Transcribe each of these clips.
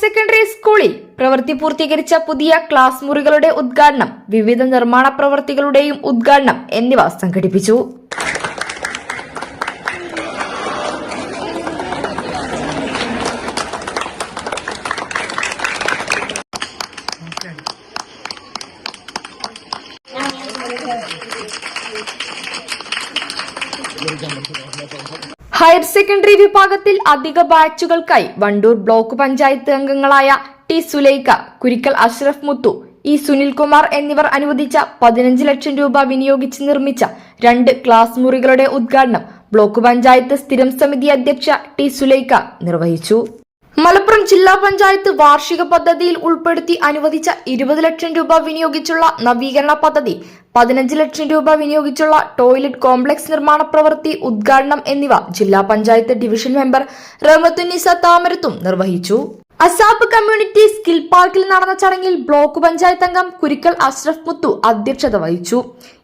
Secondary സ്കൂളിൽ പ്രവൃത്തി പൂർത്തീകരിച്ച പുതിയ ക്ലാസ് മുറികളുടെ ഉദ്ഘാടനം വിവിധ നിർമ്മാണ പ്രവൃത്തികളുടെയും ഉദ്ഘാടനം എന്നിവ സംഘടിപ്പിച്ചു. ഹയർ സെക്കൻഡറി വിഭാഗത്തിൽ അധിക ബാച്ചുകൾക്കായി വണ്ടൂർ ബ്ലോക്ക് പഞ്ചായത്ത് അംഗങ്ങളായ ടി സുലൈഖ കുരിക്കൽ അഷ്റഫ് മുത്തു ഇ സുനിൽകുമാർ എന്നിവർ അനുവദിച്ച പതിനഞ്ച് ലക്ഷം രൂപ വിനിയോഗിച്ച് നിർമ്മിച്ച രണ്ട് ക്ലാസ് മുറികളുടെ ഉദ്ഘാടനം ബ്ലോക്ക് പഞ്ചായത്ത് സ്ഥിരം സമിതി അധ്യക്ഷ ടി സുലൈഖ നിർവഹിച്ചു. മലപ്പുറം ജില്ലാ പഞ്ചായത്ത് വാർഷിക പദ്ധതിയിൽ ഉൾപ്പെടുത്തി അനുവദിച്ച ഇരുപത് ലക്ഷം രൂപ വിനിയോഗിച്ചുള്ള നവീകരണ പദ്ധതി പതിനഞ്ച് ലക്ഷം രൂപ വിനിയോഗിച്ചുള്ള ടോയ്ലറ്റ് കോംപ്ലക്സ് നിർമ്മാണ പ്രവൃത്തി ഉദ്ഘാടനം എന്നിവ ജില്ലാ പഞ്ചായത്ത് ഡിവിഷൻ മെമ്പർ റഹ്മത്തുന്നിസ താമരത്തും നിർവഹിച്ചു. അസാബ് കമ്മ്യൂണിറ്റി സ്കിൽ പാർക്കിൽ നടന്ന ചടങ്ങിൽ ബ്ലോക്ക് പഞ്ചായത്ത് അംഗം കുരിക്കൽ അഷ്റഫ് മുത്തു അധ്യക്ഷത വഹിച്ചു.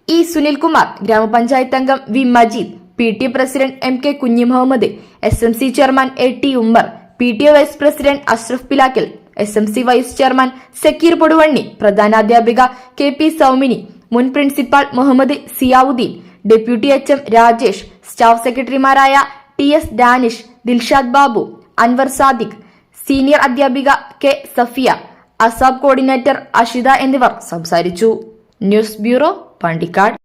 ഇ സുനിൽകുമാർ ഗ്രാമപഞ്ചായത്ത് അംഗം V Majeed P T president M K Kunhi Muhammad S M C chairman A T Ummer P T O vice president Ashraf Pilakkal S M C vice chairman Zakir Poduvanni പ്രധാനാധ്യാപിക K P Saumini മുൻ principal Muhammad Ziyauddin deputy H M Rajesh staff സെക്രട്ടറിമാരായ T S Danish Dilshad Babu Anwar Sadiq senior അധ്യാപിക K Safiya ASAP coordinator Ashitha എന്നിവർ സംസാരിച്ചു. News bureau Pandikkad.